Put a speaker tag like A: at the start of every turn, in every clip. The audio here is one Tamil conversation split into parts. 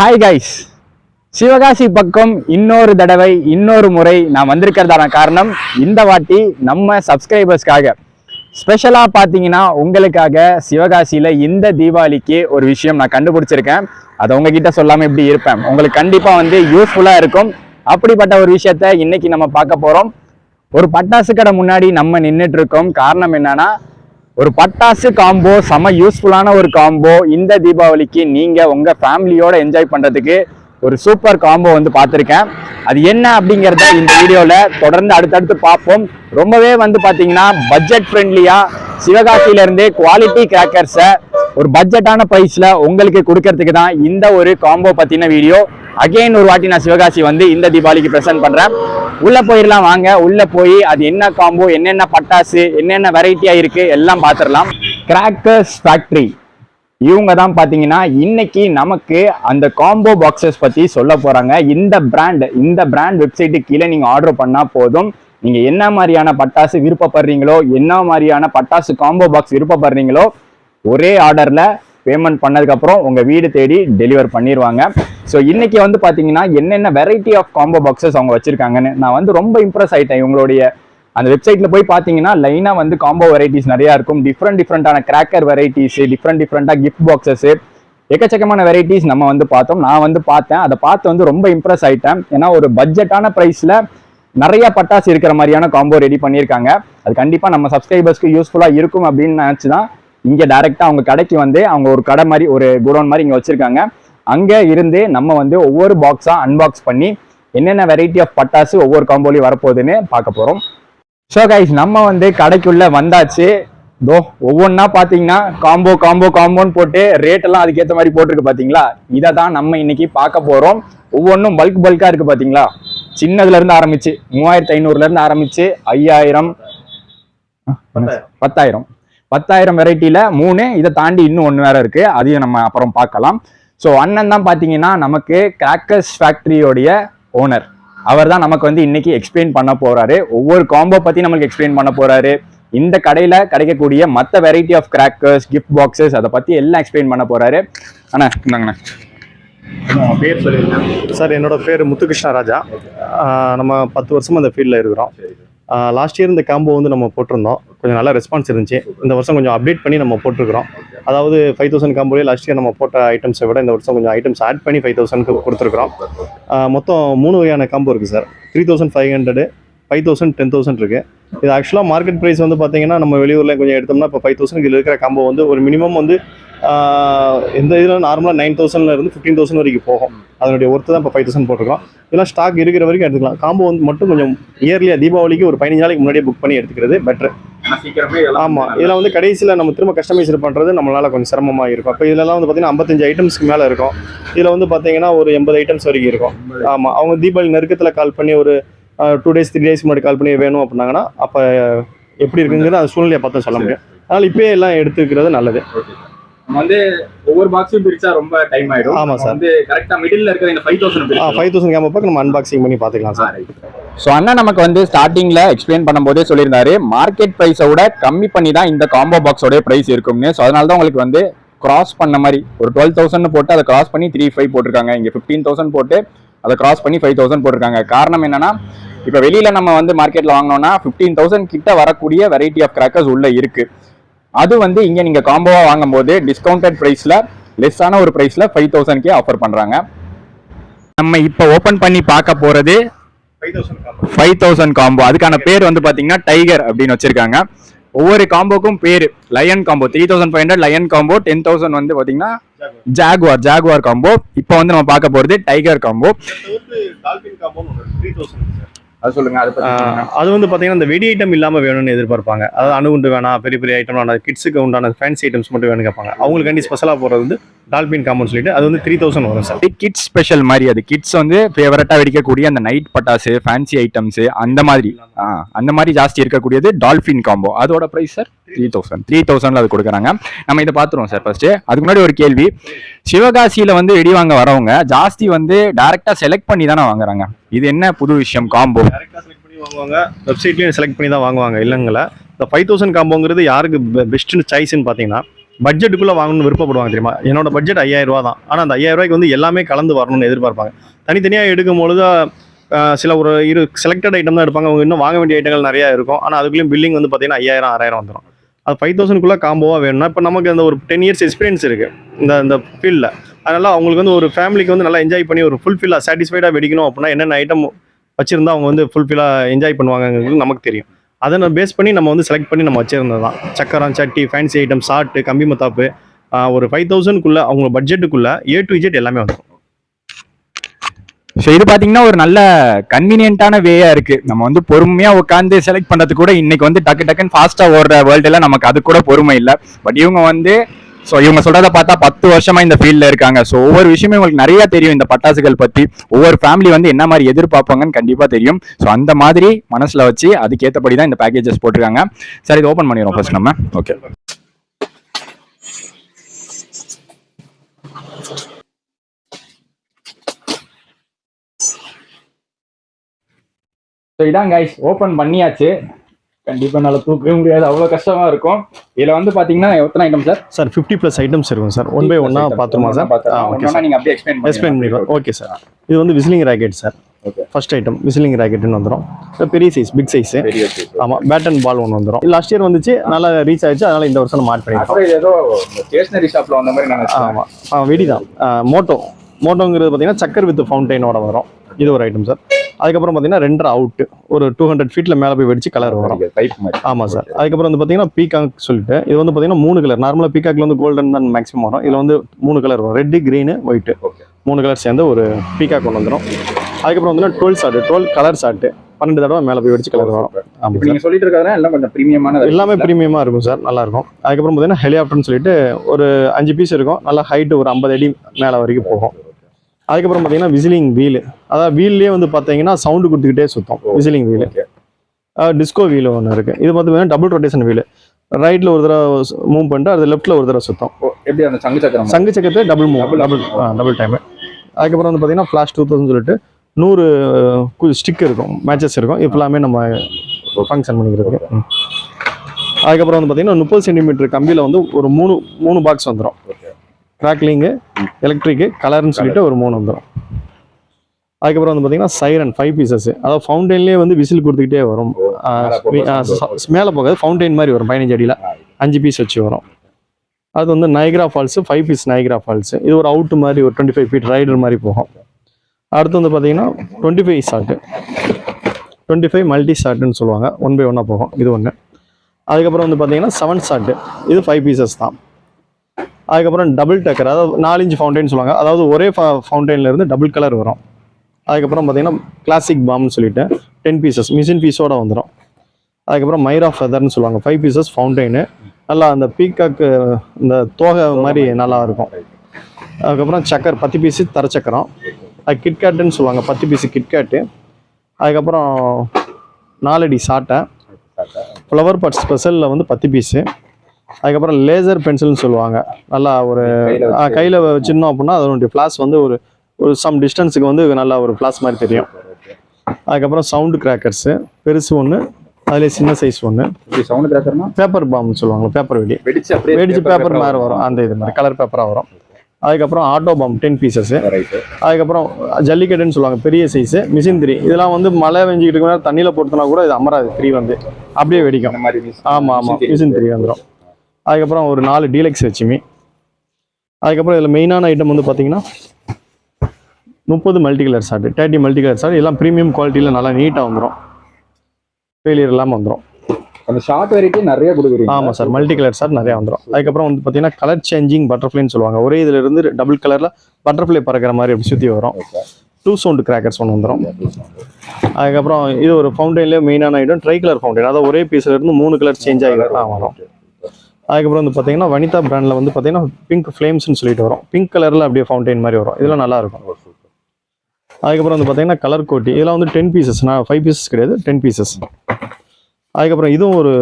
A: ஹாய் கைஸ் சிவகாசி பக்கம் இன்னொரு தடவை இன்னொரு முறை நான் வந்திருக்கிறதான காரணம் இந்த வாட்டி நம்ம சப்ஸ்கிரைபர்ஸ்க்காக ஸ்பெஷலாக பார்த்தீங்கன்னா உங்களுக்காக சிவகாசியில் இந்த தீபாவளிக்கு ஒரு விஷயம் நான் கண்டுபிடிச்சிருக்கேன். அதை உங்ககிட்ட சொல்லாமல் இப்படி இருப்பேன். உங்களுக்கு கண்டிப்பாக வந்து யூஸ்ஃபுல்லாக இருக்கும். அப்படிப்பட்ட ஒரு விஷயத்த இன்னைக்கு நம்ம பார்க்க போகிறோம் ஒரு பட்டாசு கடை முன்னாடி நம்ம நின்றுட்டு இருக்கோம். காரணம் என்னன்னா ஒரு பட்டாசு காம்போ செம யூஸ்ஃபுல்லான ஒரு காம்போ இந்த தீபாவளிக்கு நீங்கள் உங்கள் ஃபேமிலியோட என்ஜாய் பண்ணுறதுக்கு ஒரு சூப்பர் காம்போ வந்து பார்த்துருக்கேன். அது என்ன அப்படிங்கிறத இந்த வீடியோவில் தொடர்ந்து அடுத்தடுத்து பார்ப்போம். ரொம்பவே வந்து பார்த்தீங்கன்னா பட்ஜெட் ஃப்ரெண்ட்லியாக சிவகாசியிலேருந்தே குவாலிட்டி கிராக்கர்ஸை ஒரு பட்ஜெட்டான ப்ரைஸில் உங்களுக்கு கொடுக்கறதுக்கு தான் இந்த ஒரு காம்போ பற்றின வீடியோ அகெயின் ஒரு வாட்டி நான் சிவகாசி வந்து இந்த தீபாவளிக்கு ப்ரெசென்ட் பண்ணுறேன் உள்ளே போயிடலாம் வாங்க. உள்ளே போய் அது என்ன காம்போ என்னென்ன பட்டாசு என்னென்ன வெரைட்டியாக இருக்குது எல்லாம் பார்த்துடலாம் கிராக்கர்ஸ் ஃபேக்ட்ரி இவங்க தான் பார்த்தீங்கன்னா இன்னைக்கு நமக்கு அந்த காம்போ பாக்ஸஸ் பற்றி சொல்ல போகிறாங்க இந்த பிராண்ட் இந்த பிராண்ட் வெப்சைட்டு கீழே நீங்கள் ஆர்டர் பண்ணால் போதும். நீங்கள் என்ன மாதிரியான பட்டாசு விருப்பப்படுறீங்களோ என்ன மாதிரியான பட்டாசு காம்போ பாக்ஸ் விருப்பப்படுறீங்களோ ஒரே ஆர்டர்ல பேமெண்ட் பண்ணதுக்கப்புறம் உங்கள் வீடு தேடி டெலிவர் பண்ணிடுவாங்க ஸோ இன்றைக்கி வந்து பார்த்தீங்கன்னா என்னென்ன வெரைட்டி ஆஃப் காம்போ பாக்ஸஸ் அவங்க வச்சுருக்காங்கன்னு நான் வந்து ரொம்ப இம்ப்ரெஸ் ஆகிட்டேன் இவங்களுடைய அந்த வெப்சைட்ல போய் பார்த்தீங்கன்னா லைனாக வந்து காம்போ வெரைட்டிஸ் நிறையா இருக்கும். டிஃப்ரெண்ட் டிஃப்ரெண்ட்டான கிராக்கர் வெரைட்டிஸு டிஃப்ரெண்ட் டிஃப்ரெண்ட்டாக கிஃப்ட் பாக்ஸஸ் எக்கச்சக்கமான வெரைட்டிஸ் நம்ம வந்து பார்த்தோம். நான் வந்து பார்த்தேன். அதை பார்த்து வந்து ரொம்ப இம்ப்ரெஸ் ஆயிட்டேன். ஏன்னா ஒரு பட்ஜெட்டான ப்ரைஸில் நிறைய பட்டாசு இருக்கிற மாதிரியான காம்போ ரெடி பண்ணியிருக்காங்க. அது கண்டிப்பாக நம்ம சப்ஸ்கிரைபர்ஸ்க்கு யூஸ்ஃபுல்லாக இருக்கும் அப்படின்னு நினச்சி தான் இங்கே டைரெக்டாக அவங்க கடைக்கு வந்து அவங்க ஒரு கடை மாதிரி ஒரு குடோன் மாதிரி இங்கே வச்சிருக்காங்க. அங்கே இருந்து நம்ம வந்து ஒவ்வொரு பாக்ஸாக அன்பாக்ஸ் பண்ணி என்னென்ன வெரைட்டி ஆஃப் பட்டாசு ஒவ்வொரு காம்போலையும் வரப்போகுதுன்னு பார்க்க போகிறோம் ஸோ கைஸ் நம்ம வந்து கடைக்குள்ளே வந்தாச்சு. தோ ஒவ்வொன்றா பார்த்தீங்கன்னா காம்போ காம்போ காம்போன்னு போட்டு ரேட் எல்லாம் அதுக்கேற்ற மாதிரி போட்டிருக்கு பார்த்தீங்களா? இதை தான் நம்ம இன்னைக்கு பார்க்க போகிறோம் ஒவ்வொன்றும் பல்க் பல்காக இருக்கு பார்த்தீங்களா? சின்னதுலேருந்து ஆரம்பிச்சு மூவாயிரத்தி ஐநூறுல இருந்து ஆரம்பிச்சு ஐயாயிரம் பத்தாயிரம். பத்தாயிரம் வெரைட்டியில மூணு இதை தாண்டி இன்னும் ஒன்று வேற இருக்கு. அதையும் நம்ம அப்புறம் பார்க்கலாம். ஸோ அண்ணன் தான் பார்த்தீங்கன்னா நமக்கு கிராக்கர்ஸ் ஃபேக்டரியோடைய ஓனர் அவர் தான் நமக்கு வந்து இன்னைக்கு எக்ஸ்பிளைன் பண்ண போறாரு. ஒவ்வொரு காம்போ பத்தி நமக்கு எக்ஸ்பிளைன் பண்ண போறாரு. இந்த கடையில கிடைக்கக்கூடிய மற்ற variety of crackers gift boxes அதை பத்தி எல்லாம் எக்ஸ்பிளைன் பண்ண போறாரு. அண்ணா இந்தாங்கண்ணா. பேர் சொல்லிருங்க.
B: சார் என்னோட பேர் முத்துகிருஷ்ண ராஜா நம்ம பத்து வருஷமா இந்த ஃபீல்டில் இருக்கிறோம். லாஸ்ட் இயர் இந்த காம்போ வந்து நம்ம போட்டிருந்தோம். கொஞ்சம் நல்ல ரெஸ்பான்ஸ் இருந்துச்சு. இந்த வருஷம் கொஞ்சம் அப்டேட் பண்ணி நம்ம போட்டிருக்கிறோம். அதாவது ஃபைவ் தௌசண்ட் காம்போலே லாஸ்ட் இயர் நம்ம போட்ட ஐட்டம்ஸை விட இந்த வருஷம் கொஞ்சம் ஐட்டம்ஸ் ஆட் பண்ணி ஃபைவ் தௌசண்ட்க்கு கொடுத்துருக்குறோம். மொத்தம் மூணு வகையான காம்போ இருக்குது sir three thousand five hundred five thousand ten thousand இருக்குது இது ஆக்சுவலாக மார்க்கெட் ப்ரைஸ் வந்து பார்த்தீங்கன்னா நம்ம வெளியூரில் கொஞ்சம் எடுத்தோம்னா இப்போ ஃபைவ் தௌசண்ட் இதில் இருக்கிற காம்போ வந்து ஒரு மினிமம் வந்து எந்த இதில் நார்மலாக நைன் தௌசண்ட்ல இருந்து ஃபிஃப்டீன் தௌசண்ட் வரைக்கும் போகும். அதனுடைய ஒர்த்து தான் இப்போ ஃபைவ் தௌசண்ட் போட்டிருக்கோம் இதெல்லாம் ஸ்டாக் இருக்கிற வரைக்கும் எடுத்துக்கலாம். காம்போ வந்து மட்டும் கொஞ்சம் இயர்லியாக தீபாவளிக்கு ஒரு பதினஞ்சு நாளைக்கு முன்னாடியே புக் பண்ணி எடுத்துக்கிறது பெட்டர்
A: சீக்கிரமே
B: ஆமாம் இதில் வந்து கடைசியில் நம்ம திரும்ப கஸ்டமைஸ் பண்ணுறது நம்மளால கொஞ்சம் சிரமமாக இருக்கும். அப்போ இதெல்லாம் வந்து பார்த்தீங்கன்னா ஐம்பத்தஞ்சு ஐட்டம்ஸ்க்கு மேலே இருக்கும். இதில் வந்து பார்த்தீங்கன்னா ஒரு எண்பது ஐட்டம்ஸ் வரைக்கும் இருக்கும். ஆமாம் அவங்க தீபாவளி நெருக்கத்தில் கால் பண்ணி ஒரு டூ டேஸ் த்ரீ டேஸ் முன்னாடி கால் பண்ணி வேணும் அப்படின்னாங்கன்னா அப்போ எப்படி இருக்குங்கிறது அந்த சூழ்நிலையை பார்த்து சொல்ல முடியும். அதனால் இப்போயே எல்லாம் எடுத்துக்கிறது நல்லது.
A: வந்து ஒவ்வொரு பாக்ஸும் பிரிச்சா ரொம்ப டைம் ஆயிடும்.
B: ஆமா சார்.
A: வந்து கரெக்டா மிடில்ல இருக்கிற இந்த five thousand
B: five thousand camera பார்க்க நம்ம அன்பாக்சிங் பண்ணி பார்த்துக்கலாம் சார்.
A: ஸோ அண்ணா நமக்கு வந்து ஸ்டார்டிங்ல எக்ஸ்பிளைன் பண்ணும்போதே சொல்லியிருந்தாரு மார்க்கெட் ப்ரைஸை விட கம்மி பண்ணி தான் இந்த காம்போ பாக்ஸோட ப்ரைஸ் இருக்கும்னு. ஸோ அதனால தான் உங்களுக்கு வந்து கிராஸ் பண்ண மாதிரி ஒரு டுவெல் தௌசண்ட் போட்டு அதை கிராஸ் பண்ணி த்ரீ ஃபைவ் போட்டிருக்காங்க. இங்கே ஃபிஃப்டீன் தௌசண்ட் போட்டு அதை கிராஸ் பண்ணி ஃபைவ் தௌசண்ட் போட்டிருக்காங்க. காரணம் என்னன்னா இப்போ வெளியில் நம்ம வந்து மார்க்கெட்டில் வாங்கினோம்னா ஃபிஃப்டீன் தௌசண்ட் கிட்ட வரக்கூடிய வெரைட்டி ஆஃப் கிராக்கர்ஸ் உள்ளே இருக்கு. அது வந்து இங்கே நீங்கள் காம்போவாக வாங்கும்போது டிஸ்கவுண்டட் ப்ரைஸில் லெஸ்ஸான ஒரு ப்ரைஸில் ஃபைவ் தௌசண்ட்கே ஆஃபர் பண்ணுறாங்க நம்ம இப்போ ஓப்பன் பண்ணி பார்க்க போகிறது
B: ஃபைவ் தௌசண்ட் காம்போ
A: அதுக்கான பேர் வந்து பார்த்தீங்கன்னா டைகர் அப்படின்னு வச்சுருக்காங்க. ஒவ்வொரு காம்போக்கும் பேர். Lion combo three thousand five hundred lion combo ten thousand வந்து பார்த்தீங்கன்னா ஜாகுவார் ஜாகுவார் காம்போ இப்போ வந்து நம்ம பார்க்க போகிறது டைகர் காம்போ
B: டால்பின்
A: அது சொல்லுங்க அதை
B: அது வந்து பார்த்தீங்கன்னா இந்த வெடி ஐட்டம் இல்லாமல் வேணும்னு எதிர்பார்ப்பாங்க. அதாவது அணுகுண்டு வேணாம் பெரிய பெரிய ஐட்டம் வேணாம் கிட்ஸுக்கு உண்டான ஃபேன்சி ஐட்டம்ஸ் மட்டும் வேணும் கேட்பாங்க. அவங்களுக்காண்டி ஸ்பெஷலாக போகிறது வந்து டால்பின் காம்பவுண்ட் சொல்லிட்டு அது வந்து த்ரீ தௌசண்ட் வரும் சார்.
A: கிட்ஸ் ஸ்பெஷல் மாதிரி அது கிட்ஸ் வந்து ஃபேவரட்டா வெடிக்கக்கூடிய அந்த நைட் பட்டாசு ஃபேன்சி ஐட்டம்ஸ் அந்த மாதிரி அந்த மாதிரி ஜாஸ்தி இருக்கக்கூடியது டால்ஃபின் காம்போ அதோட price sir? Three thousand three தௌசண்ட்ல அது கொடுக்குறாங்க. நம்ம இதை பார்த்துருவோம் சார் ஃபர்ஸ்ட் அதுக்கு முன்னாடி ஒரு கேள்வி. சிவகாசியில வந்து வெடி வாங்க வரவங்க ஜாஸ்தி வந்து டைரக்டா செலக்ட் பண்ணி தானே வாங்குறாங்க. இது என்ன புது விஷயம் காம்போ
B: வாங்குவாங்க. வெப்சைட்லேயும் செலக்ட் பண்ணி தான் வாங்குவாங்க இல்லைங்களா? இந்த ஃபைவ் தௌசண்ட் காம்போங்கிறது யாருக்கு பெஸ்ட்டுன்னு சாய்ஸ்ன்னு பார்த்தீங்கன்னா பட்ஜெட்டுக்குள்ளே வாங்கணும்னு விருப்பப்படுவாங்க தெரியுமா? என்னோட பட்ஜெட் ஐயாயிரம் ரூபா தான். ஆனால் அந்த ஐயாயிரம் ரூபாய்க்கு வந்து எல்லாமே கலந்து வரணும்னு எதிர்பார்ப்பாங்க. தனித்தனியாக எடுக்கும் பொழுது சில ஒரு இரு செலக்டட் ஐட்டம் தான் எடுப்பாங்க. அவங்க இன்னும் வாங்க வேண்டிய ஐட்டங்கள் நிறையா இருக்கும். ஆனால் அதுக்குள்ளேயும் பில்லிங் வந்து பார்த்தீங்கன்னா ஐயாயிரம் ஆறாயிரம் வந்துடும் அது ஃபைவ் தௌசண்ட்குள்ளே காம்போவாக வேணும்னா இப்போ நமக்கு அந்த ஒரு டென் இயர்ஸ் எக்ஸ்பீரியன்ஸ் இருக்குது இந்த இந்த ஃபீல்டில் அதனால் அவங்களுக்கு வந்து ஒரு ஃபேமிலிக்கு வந்து நல்லா என்ஜாய் பண்ணி ஒரு ஃபுல்ஃபில்லாக சாட்டிஸ்ஃபைடாக வெடிக்கணும் அப்படின்னா என்னென்ன ஐட்டம் வச்சுருந்தா அவங்க வந்து ஃபுல்ஃபில்லாக என்ஜாய் பண்ணுவாங்கங்கிறது நமக்கு தெரியும். அதை நான் பேஸ் பண்ணி நம்ம வந்து செலக்ட் பண்ணி நம்ம வச்சிருந்தது தான். சக்கரம் சட்டி ஃபேன்சி ஐட்டம் சாட்டு கம்பி மத்தாப்பு ஒரு ஃபைவ் தௌசண்ட்குள்ளே அவங்க பட்ஜெட்டுக்குள்ளே ஏ டு இஜெட் எல்லாமே வந்துடும்
A: ஸோ இது பார்த்தீங்கன்னா ஒரு நல்ல கன்வீனியன்ட்டான வேயாக இருக்குது நம்ம வந்து பொறுமையாக உட்காந்து செலக்ட் பண்ணுறது கூட இன்றைக்கி வந்து டக்கு டக்குன்னு ஃபாஸ்ட்டாக ஓடுற வேர்ல்டில் நமக்கு அது கூட பொறுமை இல்லை. பட் இவங்க வந்து ஸோ இவங்க சொல்கிறத பார்த்தா பத்து வருஷமாக இந்த ஃபீல்டில் இருக்காங்க. ஸோ ஒவ்வொரு விஷயமும் உங்களுக்கு நிறையா தெரியும் இந்த பட்டாசுகள் பற்றி ஒவ்வொரு ஃபேமிலி வந்து என்ன மாதிரி எதிர்பார்ப்பாங்கன்னு கண்டிப்பாக தெரியும். ஸோ அந்த மாதிரி மனசில் வச்சு அதுக்கேற்றபடி தான் இந்த பேக்கேஜஸ் போட்டிருக்காங்க. சரி இது ஓப்பன் பண்ணிடுவோம் ஃபர்ஸ்ட் நம்ம. ஓகே ஸோ இதான் கைஸ் ஓப்பன் பண்ணியாச்சு. கண்டிப்பா நல்லா தூக்கவே முடியாது. அவ்வளவு கஷ்டமா இருக்கும். இதுல வந்து பாத்தீங்கன்னா எத்தனை item sir
B: sir fifty plus items இருக்கும் சார் ஒன் பை ஒன்னாக பார்த்துருமா சார் ஓகே சார்
A: நீங்க அப்படியே எக்ஸ்பிளைன்
B: எக்ஸ்பிளைன் பண்ணிடுவோம் ஓகே சார் இது வந்து whistling rocket sir
A: Okay.
B: First item whistling ராக்கெட்னு வந்துடும் பெரிய சைஸ் பிக் சைஸ் ஆமாம் பேட் அண்ட் பால் ஒன்று வந்துடும் லாஸ்ட் இயர் வந்துச்சு நல்லா ரீச் ஆயிடுச்சு அதனால இந்த வருஷம் மாட்
A: அப்புறம் இது ஏதோ ஸ்டேஷனரி ஷாப்ல வந்த மாதிரி
B: ஆமாம் ஆ வெடி தான் மோட்டோ. மோட்டோங்கிறது பார்த்தீங்கன்னா சக்கர் வித் ஃபவுண்டைனோட வரும். இது ஒரு ஐட்டம் சார் அதுக்கப்புறம் பார்த்தீங்கன்னா ரெண்டரை அவுட் ஒரு டூ ஹண்ட்ரட் ஃபீட்டில் மேலே போய் வெடிச்சு கலர் வரும்.
A: டைப் மாதிரி.
B: ஆமாம் சார் அதுக்கப்புறம் வந்து பார்த்தீங்கன்னா பீகாக் சொல்லிட்டு இது வந்து பார்த்தீங்கன்னா மூணு கலர் நார்மலாக பீகாக்ல வந்து கோல்டன் தான் மேக்ஸிமம் வரும். இதில் வந்து மூணு கலர் வரும். Red green white. மூணு கலர் சேர்ந்து ஒரு பீகாக் கொண்டு வந்துடும் அதுக்கப்புறம் வந்து twelve shot twelve colour shot பன்னெண்டு தடவை மேலே போய் வெடிச்சு கலர் வரும். ஆமாம்
A: சொல்லிட்டு எல்லாம் கொஞ்சம் பிரீமியமான
B: எல்லாமே ப்ரீமியமாக இருக்கும் சார் நல்லா இருக்கும். அதுக்கப்புறம் பார்த்தீங்கன்னா ஹெலிகாப்டர்னு சொல்லிட்டு ஒரு அஞ்சு பீஸ் இருக்கும். நல்லா ஹைட்டு ஒரு ஐம்பது அடி மேலே வரைக்கும் போகும். அதுக்கப்புறம் பார்த்தீங்கன்னா விசிலிங் வீல். அதாவது வீல்லேயே வந்து பார்த்தீங்கன்னா சவுண்டு கொடுத்துக்கிட்டே சுத்தம். Whistling wheel. டிஸ்கோ வீல் ஒன்று இருக்குது இது பார்த்தீங்கன்னா டபுள் ரொட்டேஷன் வீல். ரைட்டில் ஒரு தடவை மூவ் பண்ணிட்டு அது லெஃப்ட்டில் ஒரு தடவை சுத்தம்.
A: எப்படி அந்த சங்கு சக்கரம்?
B: சங்கு சக்கரத்தில் double move double double time அதுக்கப்புறம் வந்து பார்த்தீங்கன்னா ஃப்ளாஷ் டூ தௌசண்ட் சொல்லிட்டு நூறு ஸ்டிக் இருக்கும். மேட்சஸ் இருக்கும். இது எல்லாமே நம்ம ஃபங்க்ஷன் பண்ணிக்கிறதுக்கு. அதுக்கப்புறம் வந்து பார்த்தீங்கன்னா முப்பது சென்டிமீட்டர் கம்பியில் வந்து ஒரு மூணு மூணு பாக்ஸ் வந்துடும் கிராக்லிங்கு எலக்ட்ரிக்கு கலர்னு சொல்லிட்டு ஒரு மூணு வந்துடும் அதுக்கப்புறம் வந்து பார்த்தீங்கன்னா சைரன் ஃபைவ் பீசஸ் அதாவது ஃபவுண்டெயின்லேயே வந்து விசில் கொடுத்துக்கிட்டே வரும். மேலே போகாது. ஃபவுண்டெயின் மாதிரி வரும் பதினஞ்சு அடியில் அஞ்சு பீஸ் வச்சு வரும். அது வந்து Niagara Falls five piece Niagara Falls இது ஒரு அவுட் மாதிரி ஒரு டுவெண்ட்டி ஃபைவ் ஃபீட் ரைடர் மாதிரி போகும். அடுத்து வந்து பார்த்தீங்கன்னா twenty five shot twenty five multi ஷாட்டுன்னு சொல்லுவாங்க ஒன் பை ஒன்னாக போகும். இது ஒன்று அதுக்கப்புறம் வந்து பார்த்தீங்கன்னா செவன் ஷாட்டு இது ஃபைவ் பீசஸ் தான். அதுக்கப்புறம் டபுள் டக்கர் அதாவது நாலு இன்ச் ஃபவுண்டைன் சொல்லுவாங்க. அதாவது ஒரே ஃபவுண்டைன்ல இருந்து டபுள் கலர் வரும். அதுக்கப்புறம் பார்த்தீங்கன்னா கிளாசிக் பாம்னு சொல்லிட்டு டென் பீசஸ் மிஷின் பீஸோட வந்துடும் அதுக்கப்புறம் மைரா ஃபெதர்னு சொல்லுவாங்க. ஃபைவ் பீசஸ் ஃபவுண்டைனு நல்லா அந்த பீக்காக்கு இந்த தோகை மாதிரி நல்லா இருக்கும். அதுக்கப்புறம் சக்கர் பத்து பீஸு தரச்சக்கரம் அது கிட்கேட்டுன்னு சொல்லுவாங்க. பத்து பீஸு கிட்கேட்டு அதுக்கப்புறம் நாலடி சாட்டை. ஃப்ளவர் பட் ஸ்பெஷலில் வந்து பத்து பீஸு அதுக்கப்புறம் லேசர் பென்சில்னு சொல்லுவாங்க. நல்லா ஒரு கையில் வச்சிருந்தோம் அப்படின்னா அதனுடைய ஃப்ளாஷ் வந்து ஒரு ஒரு சம் டிஸ்டன்ஸுக்கு வந்து நல்லா ஒரு ஃப்ளாஷ் மாதிரி தெரியும். அதுக்கப்புறம் சவுண்டு கிராக்கர்ஸு பெருசு ஒன்று அதுலேயே சின்ன சைஸ் ஒன்று
A: சவுண்ட் கிராக்கர்னா
B: பேப்பர் பாம் சொல்லுவாங்க பேப்பர் வெடி.
A: வெடிச்சு
B: வெடிச்சு பேப்பர் மாதிரி வரும். அந்த இது மாதிரி கலர் பேப்பராக வரும். அதுக்கப்புறம் auto bomb ten pieces
A: right
B: அதுக்கப்புறம் ஜல்லிக்கட்டுன்னு சொல்லுவாங்க பெரிய சைஸு மிஷின் திரி இதெல்லாம் வந்து மழை வெஞ்சிக்கிட்டு தண்ணியில் போட்டுனா கூட இது அமராது திரி வந்து. அப்படியே வெடிக்கும். ஆமாம் ஆமாம் மிஷின் திரி வந்துடும் அதுக்கப்புறம் ஒரு நாலு டீலக்ஸ் வச்சுமி. அதுக்கப்புறம் இதில் மெயினான ஐட்டம் வந்து பார்த்தீங்கன்னா முப்பது multi colour shot thirty multi colour shot எல்லாம் ப்ரீமியம் குவாலிட்டியில் நல்லா நீட்டாக வந்துடும் ஃபெயிலியர் இல்லாமல் வந்துடும்
A: அந்த ஷார்ட் வெரைட்டி நிறைய கொடுக்குறீங்க
B: ஆமாம் சார் மல்டி கலர் ஷார்ட் நிறையா வந்துடும் அதுக்கப்புறம் வந்து பார்த்தீங்கன்னா கலர் சேஞ்சிங் பட்டர்ஃப்ளைன்னு சொல்லுவாங்க. ஒரே இதுல இருந்து டபுள் கலரில் பட்டர்ஃப்ளை பறக்கிற மாதிரி அப்படி சுற்றி வரும். டூ சவுண்டு கிராக்கர்ஸ் ஒன்று வந்துடும் அதுக்கப்புறம் இது ஒரு ஃபவுண்டைன்லேயே மெயினான ஐட்டம் ட்ரை கலர் ஃபவுண்டைன் அதாவது ஒரே பீஸ்ல இருந்து மூணு கலர் சேஞ்ச் ஆகி வரும். அதுக்கப்புறம் வந்து பார்த்தீங்கன்னா வனிதா பிராண்டில் வந்து பார்த்தீங்கன்னா பிங்க் ஃப்ளேம்ஸ்னு சொல்லிட்டு வரும். பிங்க் கலரில் அப்படியே ஃபவுண்டைன் மாதிரி வரும். இதெல்லாம் நல்லா இருக்கும். அதுக்கப்புறம் வந்து பார்த்தீங்கன்னா கலர் கோட்டி இதெல்லாம் வந்து டென் பீசஸ் நான் ஃபைவ் பீசஸ் கிடையாது டென் பீசஸ் அதுக்கப்புறம் இதுவும் ஒரு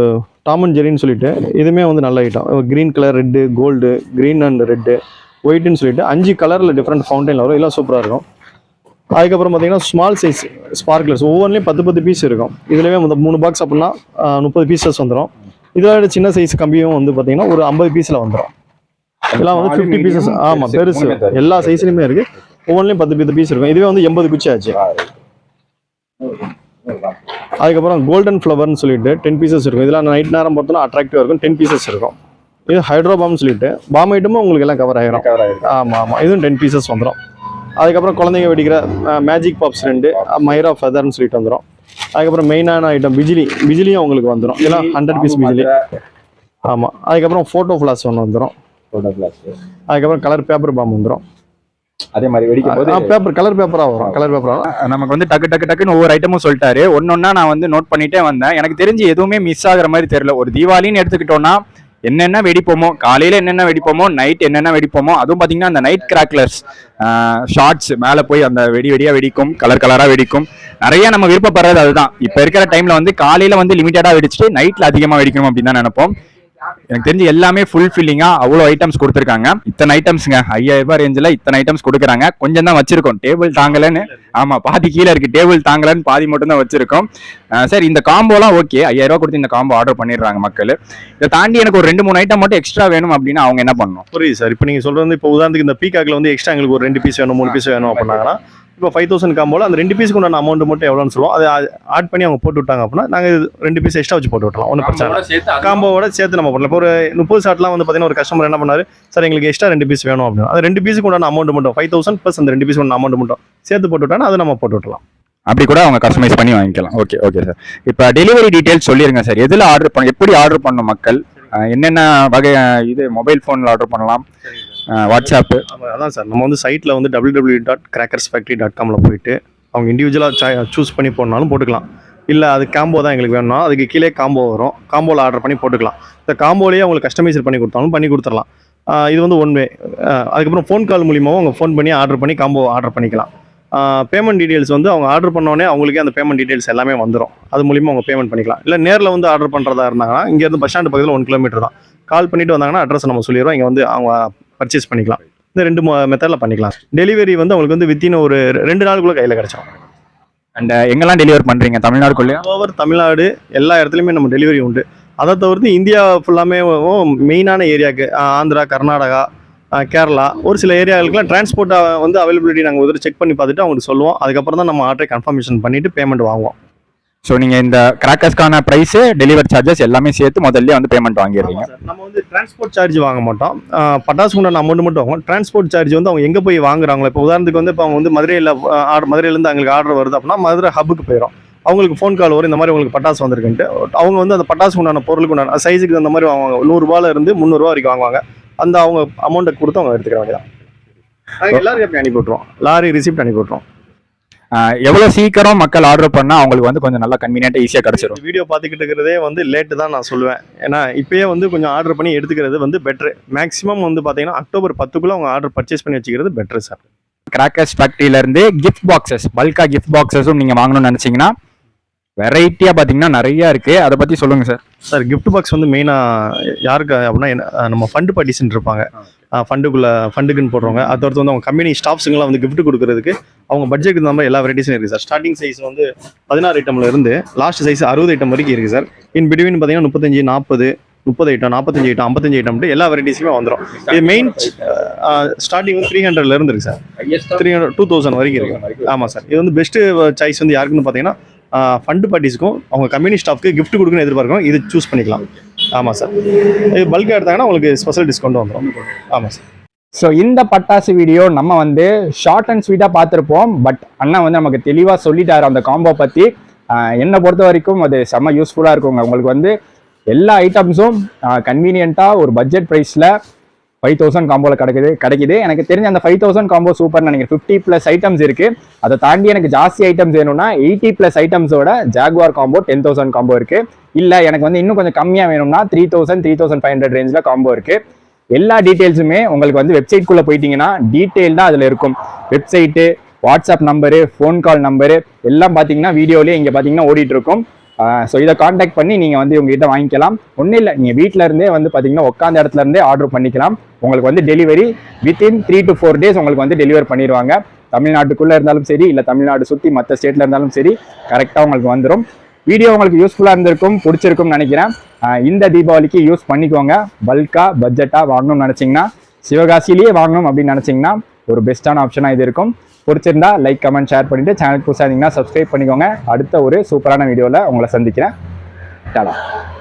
B: டாம் அண்ட் ஜெரின்னு சொல்லிட்டு இதுவுமே வந்து நல்ல item green colour red gold green and red ஒயிட்டுன்னு சொல்லிட்டு அஞ்சு கலரில் டிஃப்ரெண்ட் ஃபவுண்டைனில் வரும். இதெல்லாம் சூப்பராக இருக்கும். அதுக்கப்புறம் பார்த்தீங்கன்னா ஸ்மால் சைஸ் ஸ்பார்க்லர்ஸ் ஒவ்வொன்றிலையும் பத்து பத்து பீஸ் இருக்கும். இதுலேயே வந்து மூணு பாக்ஸ் அப்படின்னா முப்பது பீசஸ் வந்துடும் இதோட சின்ன சைஸ் கம்பியும் வந்து பார்த்தீங்கன்னா ஒரு ஐம்பது பீஸில் வந்துடும் இதெல்லாம் வந்து ஃபிஃப்டி பீசஸ் ஆமாம் பெருசு. எல்லா சைஸ்லையுமே இருக்கு. ஒவ்வொன்றிலையும் பத்து பத்து பீஸ் இருக்கும். இதுவே வந்து எண்பது குச்சி ஆச்சு. அதுக்கப்புறம் கோல்டன் ஃப்ளவர்னு சொல்லிட்டு டென் பீசஸ் இருக்கும். இதெல்லாம் நைட் நேரம் பொறுத்தனா அட்ராக்டிவாக இருக்கும். டென் பீசஸ் இருக்கும். இது ஹைட்ரோபாம் சொல்லிட்டு பாம் ஐட்டமும் உங்களுக்கு எல்லாம் கவர் ஆகிரும் ஆமாம் ஆமாம் இதுவும் டென் பீசஸ் வந்துடும் அதுக்கப்புறம் குழந்தைங்க வெடிக்கிற மேஜிக் பாப்ஸ் ரெண்டு மைரா ஃபெதர்னு சொல்லிட்டு வந்துடும் அதுக்கப்புறம் மெயினான ஐட்டம் பிஜிலி. பிஜிலியும் உங்களுக்கு வந்துடும் இதெல்லாம் ஹண்ட்ரட் பீஸ் பிஜிலி. ஆமாம் அதுக்கப்புறம் ஃபோட்டோ ஃப்ளாஷ் ஒன்று வந்துடும் அதுக்கப்புறம் கலர் பேப்பர் பாம் வந்துடும்
A: அதே மாதிரி வெடிக்கும் போது
B: பேப்பர் கலர் பேப்பராக வரும். கலர் பேப்பராக
A: நமக்கு வந்து டக்கு டக்கு டக்குன்னு ஒவ்வொரு ஐட்டமும் சொல்லிட்டாரு. ஒன்னொன்னா நான் வந்து நோட் பண்ணிட்டே வந்தேன். எனக்கு தெரிஞ்சு எதுவுமே மிஸ் ஆகுற மாதிரி தெரியல. ஒரு தீபாவளின்னு எடுத்துக்கிட்டோம்னா என்னென்ன வெடிப்போமோ காலையில என்னென்ன வெடிப்போமோ நைட் என்னென்ன வெடிப்போமோ அதுவும் பார்த்தீங்கன்னா அந்த நைட் கிராக்லர்ஸ் ஷார்ட்ஸ் மேல போய் அந்த வெடி வெடியா வெடிக்கும் கலர் கலரா வெடிக்கும். நிறைய நம்ம விருப்பப்படுறது அதுதான். இப்போ இருக்கிற டைம்ல வந்து காலையில் வந்து லிமிட்டடாக வெடிச்சுட்டு நைட்டில் அதிகமா வெடிக்கணும் அப்படின்னு தான் நினைப்போம். எனக்கு தெரிஞ்சு எல்லாமே ஃபுல் ஃபில்லிங்கா அவ்வளோ ஐட்டம்ஸ் கொடுத்துருக்காங்க. இத்தனை ஐட்டம்ஸ்ங்க ஐயாயிரம் ரூபாய் ரேஞ்சில் இத்தனை ஐட்டம்ஸ் கொடுக்குறாங்க. கொஞ்சம் தான் வச்சிருக்கோம். டேபிள் தாங்கலன்னு. ஆமா பாதி கீழே இருக்கு. டேபிள் தாங்கலன்னு பாதி மட்டும் தான் வச்சிருக்கோம். சரி இந்த காம்போலாம் ஓகே ஐயாயிரம் ரூபா கொடுத்து இந்த காம்போ ஆர்டர் பண்ணிடுறாங்க மக்கள். இதை தாண்டி எனக்கு ஒரு ரெண்டு மூணு ஐட்டம் மட்டும் எக்ஸ்ட்ரா வேணும் அப்படின்னா அவங்க என்ன பண்ணணும்
B: புரியுது சார் இப்போ நீங்கள் சொல்கிறது வந்து இப்போ உதாரணத்துக்கு இந்த பீக்காக்கில் வந்து எக்ஸ்ட்ரா எங்களுக்கு ஒரு ரெண்டு பீஸ் வேணும் மூணு பீஸ் வேணும் அப்படின்னாங்கன்னா இப்போ ஃபைவ் தௌசண்ட் காம்போல அந்த ரெண்டு பீஸுக்கு உண்டான அமௌண்ட் மட்டும் எவ்வளோன்னு சொல்லுவோம். அதை ஆட் பண்ணி அவங்க போட்டு விட்டாங்க அப்படின்னா நாங்கள் ரெண்டு பீஸ் எக்ஸ்ட்ரா வச்சு போட்டு விட்டலாம் ஒன்றும் பிரச்சனை இல்லை. காம்போவோட சேர்த்து நம்ம பண்ணலாம் இப்போ ஒரு முப்பது ஷாட்லாம் வந்து பார்த்தீங்கன்னா ஒரு கஸ்டமர் என்ன பண்ணாரு? சார் எங்களுக்கு எக்ஸ்ட்ரா ரெண்டு பீஸ் வேணும் அப்படின்னா. அது ரெண்டு பீஸுக்கு உண்டான அமௌண்ட் மட்டும் ஃபைவ் தௌசண்ட் ப்ளஸ் அந்த ரெண்டு பீஸ் உண்டான அமௌண்ட் மட்டும் சேர்த்து போட்டு விட்டாங்கன்னா அதை நம்ம போட்டு விட்டலாம்
A: அப்படி கூட அவங்க கஸ்டமைஸ் பண்ணி வாங்கிக்கலாம். ஓகே ஓகே சார் இப்போ டெலிவரி டீடைல்ஸ் சொல்லிருங்க சார் எதில் ஆர்டர் பண்ண எப்படி ஆர்டர் பண்ணணும் மக்கள்? என்னென்ன வகை இது மொபைல் ஃபோனில் ஆர்டர் பண்ணலாம்? வாட்ஸ்அப்பு
B: அதான் சார். நம்ம வந்து சைட்டில் வந்து W W dot crackers factory dot காமில் போயிட்டு அவங்க இண்டிவிஜுவலாக சூஸ் பண்ணி போடணாலும் போட்டுக்கலாம். இல்லை அது காம்போ தான் எங்களுக்கு வேணும்னா அதுக்கு கீழே காம்போ வரும். காம்போவில் ஆர்டர் பண்ணி போட்டுக்கலாம். இந்த காம்போலேயே அவங்களுக்கு கஸ்டமைசர் பண்ணி கொடுத்தாலும் பண்ணி கொடுத்துடலாம். இது வந்து ஒன் வே அதுக்கப்புறம் ஃபோன் கால் மூலியமாகவும் அவங்க ஃபோன் பண்ணி ஆர்டர் பண்ணி காம்போ ஆர்டர் பண்ணிக்கலாம். பேமெண்ட் டீடைல்ஸ் வந்து அவங்க ஆர்டர் பண்ணோடனே அவங்களுக்கே அந்த பேமெண்ட் டீடைல்ஸ் எல்லாமே வந்துடும் அது மூலியமாக அவங்க பேமெண்ட் பண்ணிக்கலாம். இல்லை நேரில் வந்து ஆர்டர் பண்ணுறதா இருந்தாங்கன்னா இங்கேருந்து பஸ் ஸ்டாண்டு பக்கத்தில் ஒன் கிலோமீட்டர் தான். கால் பண்ணிட்டு வந்தாங்கன்னா அட்ரஸ் நம்ம சொல்லிடுவோம் இங்கே வந்து அவங்க பர்ச்சேஸ் பண்ணிக்கலாம். இந்த ரெண்டு மெத்தடில் பண்ணிக்கலாம். டெலிவரி வந்து அவங்களுக்கு வந்து வித்தின் ஒரு ரெண்டு நாளுக்குள்ளே கையில் கிடச்சிடும்
A: அண்ட் எங்கெல்லாம் டெலிவர் பண்றீங்க? தமிழ்நாடுக்குள்ளேயா?
B: ஓவர் தமிழ்நாடு எல்லா இடத்துலையுமே நம்ம டெலிவரி உண்டு. அதை தவிர்த்து இந்தியா ஃபுல்லாமே மெயினான ஏரியாவுக்கு ஆந்திரா கர்நாடகா கேரளா ஒரு சில ஏரியாவுக்குலாம் டிரான்ஸ்போர்ட் வந்து அவைலபிலிட்டி நாங்கள் ஒரு செக் பண்ணி பார்த்துட்டு அவங்களுக்கு சொல்லுவோம். அதுக்கப்புறம் தான் நம்ம ஆர்டரை கன்ஃபர்மேஷன் பண்ணிட்டு பேமெண்ட் வாங்குவோம்.
A: ஸோ நீங்க இந்த கிராக்கர்ஸ்க்கான ப்ரைஸ் டெலிவரி சார்ஜஸ் எல்லாமே சேர்த்து முதல்ல வந்து பேமெண்ட் வாங்கிடுறீங்க.
B: நம்ம வந்து டிரான்ஸ்போர்ட் சார்ஜ் வாங்க மாட்டோம். பட்டாசு உண்டான அமௌண்ட் மட்டும் வாங்குவோம். டிரான்ஸ்போர்ட் சார்ஜ் வந்து அவங்க எங்கே போய் வாங்குறாங்களோ இப்போ உதாரணத்துக்கு வந்து இப்போ அவங்க வந்து மதுரையில் ஆர்டர் மதுரையிலேருந்து அவங்களுக்கு ஆர்டர் வருது அப்படின்னா மதுரை ஹப்புக்கு போயிடும் அவங்களுக்கு ஃபோன் கால் வரும் இந்த மாதிரி உங்களுக்கு பட்டாசு வந்திருக்குன்ட்டு. அவங்க வந்து அந்த பட்டாசு உண்டான பொருளுக்கு உண்டான சைஸுக்கு அந்த மாதிரி வாங்குவாங்க. நூறுரூபால இருந்து முந்நூறுரூவா வரைக்கும் வாங்குவாங்க. அந்த அவங்க அமௌண்ட்டை கொடுத்து அவங்க எடுத்துக்கிற வேண்டியதான் நாங்கள் எல்லாரும் எப்படி அனுப்பி விட்ருவோம் லாரி ரிசிப்ட் அனுப்பி விட்ருவோம்
A: ஆஹ் எவ்வளவு சீக்கிரம் மக்கள் ஆர்டர் பண்ணா அவங்களுக்கு வந்து கொஞ்சம் நல்லா கன்வீனியன்ட்டா ஈஸியா கிடைச்சிரும்?
B: வீடியோ பார்த்துக்கிட்டு இருக்கிறதே வந்து லேட்டு தான் நான் சொல்லுவேன். ஏன்னா இப்பயே வந்து கொஞ்சம் ஆர்டர் பண்ணி எடுத்துக்கிறது வந்து பெட்ரு மேக்ஸிமம் வந்து பார்த்தீங்கன்னா அக்டோபர் பத்துக்குள்ளே அவங்க ஆர்டர் பர்ச்சேஸ் பண்ணி வச்சுக்கிறது பெட்ரு சார்
A: கிராக்கர்ஸ் ஃபேக்டரியில இருந்து கிஃப்ட் பாக்ஸஸ் பல்கா கிஃப்ட் பாக்ஸஸும் நீங்க வாங்கணும்னு நினைச்சீங்கன்னா வெரைட்டியா பாத்தீங்கன்னா நிறைய இருக்கு. அதை பத்தி சொல்லுங்க சார்
B: சார் கிஃப்ட் பாக்ஸ் வந்து மெயினாக யாருக்கு அப்படின்னா நம்ம ஃபண்டு பார்ட்டிசன் இருப்பாங்க. ஃபண்டுக்குள்ள ஃபண்டுக்குன்னு போடுறவங்க. அதை தவிர்த்து வந்து அவங்க கம்பெனி ஸ்டாஃப்ஸுங்களாம் வந்து gift கொடுக்கறதுக்கு அவங்க பட்ஜெட்டுக்கு தகுந்த மாதிரி எல்லா வெரைட்டிஸும் இருக்குது சார் ஸ்டார்டிங் சைஸ் வந்து பதினாறு ஐட்டம்ல இருந்து லாஸ்ட் சைஸ் அறுபது ஐட்டம் வரைக்கும் இருக்குது சார் இன் பிட்வீன் பார்த்தீங்கன்னா முப்பத்தஞ்சு நாற்பது முப்பது ஐட்டம் நாற்பத்தஞ்சு ஐட்டம் ஐம்பத்தஞ்சு ஐட்டம் எல்லா வெரைட்டிஸுமே வந்துடும் இது மெயின் ஸ்டார்டிங் வந்து த்ரீ ஹண்ட்ரட்ல இருந்து இருக்கு sir three hundred two thousand வரைக்கும் இருக்கு. ஆமாம் சார் இது வந்து பெஸ்ட்டு சாய்ஸ் வந்து யாருக்குன்னு பார்த்தீங்கன்னா ஃபண்டு பார்ட்டிஸ்க்கும் அவங்க கம்பெனி ஸ்டாஃப்க்கு கிஃப்ட் கொடுக்குன்னு எதிர்பார்க்கணும் இது சூஸ் பண்ணிக்கலாம். ஆமாம் சார் இது பல்காக எடுத்தாங்கன்னா உங்களுக்கு ஸ்பெஷல் டிஸ்கவுண்ட் வந்துடும் ஆமாம் சார்
A: ஸோ இந்த பட்டாசு வீடியோ நம்ம வந்து ஷார்ட் அண்ட் ஸ்வீட்டாக பார்த்துருப்போம். பட் அண்ணா வந்து நமக்கு தெளிவாக சொல்லிட்டாரு அந்த காம்போ பற்றி என்னை பொறுத்த வரைக்கும் அது செம்ம யூஸ்ஃபுல்லாக இருக்குங்க. உங்களுக்கு வந்து எல்லா ஐட்டம்ஸும் கன்வீனியண்ட்டாக ஒரு பட்ஜெட் ப்ரைஸில் ஃபைவ் தௌசண்ட் காம்போவில் கிடைக்குது. கிடைக்குது. எனக்கு தெரிஞ்ச அந்த ஃபைவ் தௌசண்ட் காம்போ சூப்பர்னு நினைக்கிறேன். ஃபிஃப்டி ப்ளஸ் ஐட்டம்ஸ் இருக்குது அதை தாண்டி எனக்கு ஜாஸ்தி ஐட்டம்ஸ் வேணும்னா eighty plus ஐட்டம்ஸோட Jaguar combo ten thousand combo இருக்குது இல்லை எனக்கு வந்து இன்னும் கொஞ்சம் கம்மியாக வேணும்னா three thousand three thousand five hundred ரேஞ்சில் காம்போ இருக்குது எல்லா டீட்டெயில்ஸுமே உங்களுக்கு வந்து வெப்சைட்குள்ளே போயிட்டீங்கன்னா டீட்டெயில் தான் அதில் இருக்கும். Website WhatsApp number phone call number எல்லாம் பார்த்தீங்கன்னா வீடியோலேயே இங்கே பார்த்தீங்கன்னா ஓடிட்டு இருக்கும். ஸோ இதை காண்டாக்ட் பண்ணி நீங்கள் வந்து உங்ககிட்ட வாங்கிக்கலாம். ஒன்றும் இல்லை நீங்கள் வீட்டில் இருந்தே வந்து பார்த்தீங்கன்னா உட்காந்த இடத்துல இருந்தே ஆர்டர் பண்ணிக்கலாம். உங்களுக்கு வந்து delivery within three to four days உங்களுக்கு வந்து டெலிவர் பண்ணிடுவாங்க. தமிழ்நாட்டுக்குள்ளே இருந்தாலும் சரி இல்லை தமிழ்நாடு சுற்றி மற்ற ஸ்டேட்டில் இருந்தாலும் சரி கரெக்டாக உங்களுக்கு வந்துடும் வீடியோ உங்களுக்கு யூஸ்ஃபுல்லாக இருந்திருக்கும் பிடிச்சிருக்கும்னு நினைக்கிறேன். இந்த தீபாவளிக்கு யூஸ் பண்ணிக்கோங்க. பல்காக பட்ஜெட்டாக வாங்கணும்னு நினச்சிங்கன்னா சிவகாசிலேயே வாங்கணும் அப்படின்னு நினச்சிங்கன்னா ஒரு பெஸ்ட்டான ஆப்ஷனாக இது இருக்கும். பிடிச்சிருந்தா லைக் கமெண்ட் ஷேர் பண்ணிட்டு சேனல் புதுசாக இருந்தீங்கன்னா சப்ஸ்கிரைப் பண்ணிக்கோங்க. அடுத்த ஒரு சூப்பரான வீடியோவில் உங்களை சந்திக்கிறேன். டாடா.